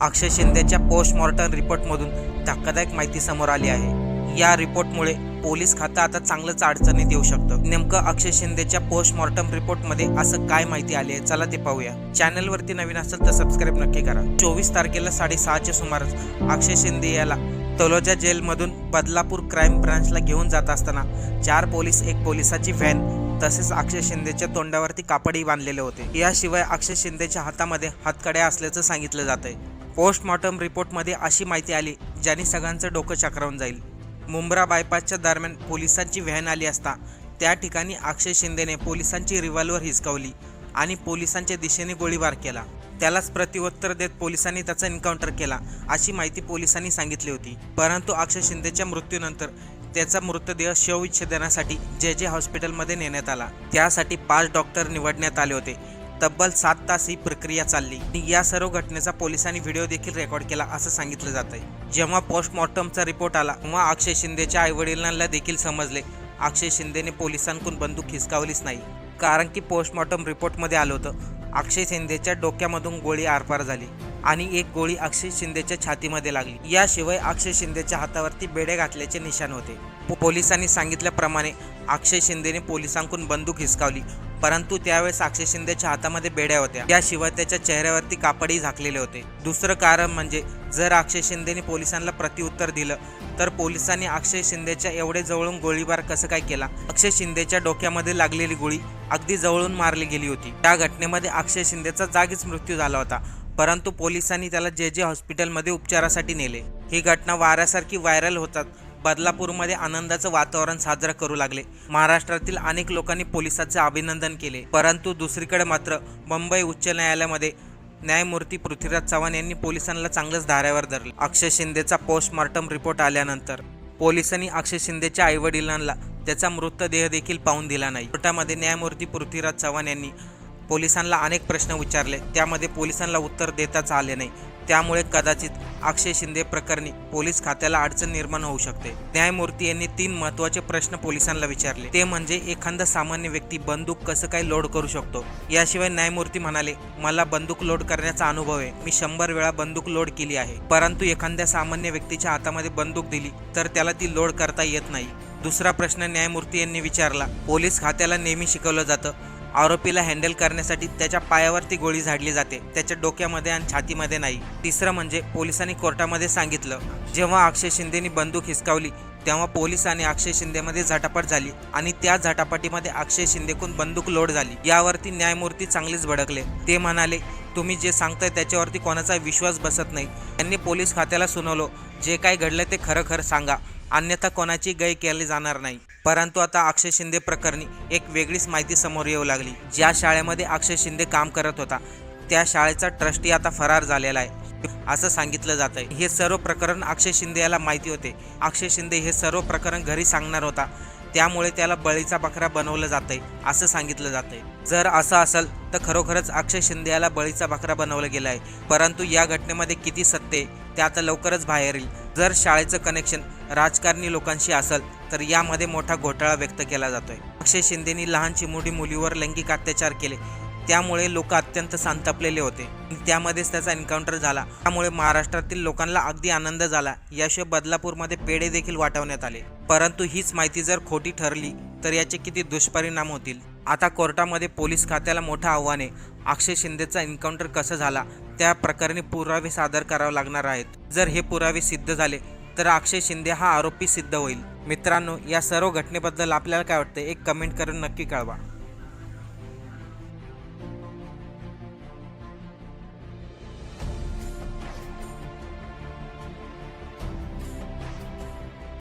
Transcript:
अक्षय शिंदेच्या postmortem रिपोर्टमधून धक्कादायक माहिती समोर आली आहे. या रिपोर्टमुळे पोलीस खातं आता चांगलंच अडचणीत येऊ शकतं. नेमकं अक्षय शिंदेच्या पोस्टमॉर्टम रिपोर्टमध्ये असं काय माहिती आली आहे? चला ते पाहूया. चॅनलवरती नवीन असेल तर सबस्क्राईब नक्की करा. चोवीस तारखेला साडेसहाच्या सुमारास अक्षय शिंदे याला तलोजा जेलमधून बदलापूर क्राईम ब्रांचला घेऊन जात असताना चार पोलीस एक पोलिसाची व्हॅन तसेच अक्षय शिंदेच्या तोंडावरती कापडही बांधलेले होते. याशिवाय अक्षय शिंदेच्या हातामध्ये हातकड्या असल्याचं सांगितलं जात आहे पोस्टमॉर्टम रिपोर्टमध्ये अशी माहिती आली ज्याने सगळ्यांचं डोकं चक्रावून जाईल. मुंब्रा बायपासच्या दरम्यान पोलिसांची व्हॅन आली असता त्या ठिकाणी अक्षय शिंदेने पोलिसांची रिव्हॉल्वर हिसकावली आणि पोलिसांच्या दिशेने गोळीबार केला. त्यालाच प्रत्युत्तर देत पोलिसांनी त्याचा एन्काउंटर केला अशी माहिती पोलिसांनी सांगितली होती. परंतु अक्षय शिंदेच्या मृत्यूनंतर त्याचा मृतदेह शवविच्छेदनासाठी जे जे हॉस्पिटलमध्ये नेण्यात आला त्यासाठी पाच डॉक्टर निवडण्यात आले होते. तब्बल सात तास ही प्रक्रिया चालली. आणि या सर्व घटनेचा पोलिसांनी व्हिडिओ देखील रेकॉर्ड केला असं सांगितलं जात आहे जेव्हा पोस्टमॉर्टमचा रिपोर्ट आला तेव्हा अक्षय शिंदेच्या आईवडिलांना देखील समजले. अक्षय शिंदेने पोलिसांकडून बंदूक हिसकावलीच नाही. कारण की पोस्टमॉर्टम रिपोर्टमध्ये आलं होतं अक्षय शिंदेच्या डोक्यामधून गोळी आरपार झाली आणि एक गोळी अक्षय शिंदेच्या छातीमध्ये लागली. याशिवाय अक्षय शिंदेच्या हातावरती बेडे घातल्याचे निशाण होते. पोलिसांनी सांगितल्याप्रमाणे अक्षय शिंदेने पोलिसांकडून बंदूक हिसकावली. परंतु त्यावेळेस अक्षय शिंदेच्या हातामध्ये बेड्या होत्या. याशिवाय त्याच्या चेहऱ्यावरती कापडही झाकलेले होते. दुसरं कारण म्हणजे जर अक्षय शिंदेने पोलिसांना प्रत्युत्तर दिलं तर पोलिसांनी अक्षय शिंदेच्या एवढे जवळून गोळीबार कसं काय केला? अक्षय शिंदेच्या डोक्यामध्ये लागलेली गोळी अगदी जवळून मारली गेली होती. त्या घटनेमध्ये अक्षय शिंदेचा जागीच मृत्यू झाला होता. परंतु पोलिसांनी त्याला जे जे हॉस्पिटलमध्ये उपचारासाठी नेले. ही घटना वाऱ्यासारखी व्हायरल होतात बदलापूरमध्ये आनंदाचं वातावरण साजरं करू लागले. महाराष्ट्रातील अनेक लोकांनी पोलिसांचे अभिनंदन केले. परंतु दुसरीकडे मात्र मुंबई उच्च न्यायालयामध्ये न्यायमूर्ती पृथ्वीराज चव्हाण यांनी पोलिसांना चांगलंच धाऱ्यावर धरलं. अक्षय शिंदेचा पोस्टमॉर्टम रिपोर्ट आल्यानंतर पोलिसांनी अक्षय शिंदेच्या आईवडिलांना त्याचा मृतदेह देखील पाहून दिला नाही. कोर्टामध्ये न्यायमूर्ती पृथ्वीराज चव्हाण यांनी पोलिसांना अनेक प्रश्न विचारले. त्यामध्ये पोलिसांना उत्तर देताच आले नाही. त्यामुळे कदाचित अक्षय शिंदे प्रकरणी पोलीस खात्याला अडचण निर्माण होऊ शकते. न्यायमूर्ती यांनी तीन महत्त्वाचे प्रश्न पोलिसांना विचारले. ते म्हणजे एखादा सामान्य व्यक्ती बंदूक कसं काय लोड करू शकतो? याशिवाय न्यायमूर्ती म्हणाले मला बंदूक लोड करण्याचा अनुभव आहे. मी शंभर वेळा बंदूक लोड केली आहे. परंतु एखाद्या सामान्य व्यक्तीच्या हातामध्ये बंदूक दिली तर त्याला ती लोड करता येत नाही. दुसरा प्रश्न न्यायमूर्ती यांनी विचारला पोलीस खात्याला नेहमी शिकवलं जातं आरोपीला हँडल करण्यासाठी त्याच्या पायावरती गोळी झाडली जाते त्याच्या डोक्यामध्ये आणि छातीमध्ये नाही. तिसरं म्हणजे पोलिसांनी कोर्टामध्ये सांगितलं जेव्हा अक्षय शिंदेनी बंदूक हिसकावली तेव्हा पोलीस आणि अक्षय शिंदेमध्ये झटापट झाली आणि त्या झटापटीमध्ये अक्षय शिंदेकून बंदूक लोड झाली. यावरती न्यायमूर्ती चांगलीच भडकले. ते म्हणाले तुम्ही जे सांगताय त्याच्यावरती कोणाचा विश्वास बसत नाही. त्यांनी पोलीस खात्याला सुनावलं. जे काय घडलं ते खरं खरं सांगा. अन्यथा कोणाची गय केली जाणार नाही. परंतु आता अक्षय शिंदे प्रकरणी एक वेगळीच माहिती समोर येऊ लागली. ज्या शाळेमध्ये अक्षय शिंदे काम करत होता त्या शाळेचा ट्रस्टी आता फरार झालेला आहे. असं सांगितलं जात आहे हे सर्व प्रकरण अक्षय शिंदे याला माहिती होते. अक्षय शिंदे हे सर्व प्रकरण घरी सांगणार होता. त्यामुळे त्याला बळीचा बकरा बनवलं जात आहे असं सांगितलं जात आहे जर असं असेल तर खरोखरच अक्षय शिंदे याला बळीचा बकरा बनवलं गेलं आहे परंतु या घटनेमध्ये किती सत्य आहे ते आता लवकरच बाहेर येईल. जर शाळेचं कनेक्शन राजकारणी लोकांशी असेल तर यामध्ये मोठा घोटाळा व्यक्त केला जातोय. अक्षय शिंदेनी लहान चिमुडी मुलीवर लैंगिक अत्याचार केले. त्यामुळे लोक अत्यंत संतापलेले होते. त्यामध्येच त्याचा एन्काउंटर झाला. त्यामुळे महाराष्ट्रातील लोकांना अगदी आनंद झाला. याशिवाय बदलापूरमध्ये पेढे देखील वाटवण्यात आले. परंतु हीच माहिती जर खोटी ठरली तर याचे किती दुष्परिणाम होतील? आता कोर्टामध्ये पोलीस खात्याला मोठं आव्हान आहे. अक्षय शिंदेचा एन्काउंटर कसं झाला? त्या प्रकरणी पुरावे सादर करावे लागणार आहेत. जर हे पुरावे सिद्ध झाले तर अक्षय शिंदे हा आरोपी सिद्ध होईल. मित्रांनो या सर्व घटनेबद्दल आपल्याला काय वाटतं? एक कमेंट करून नक्की कळवा.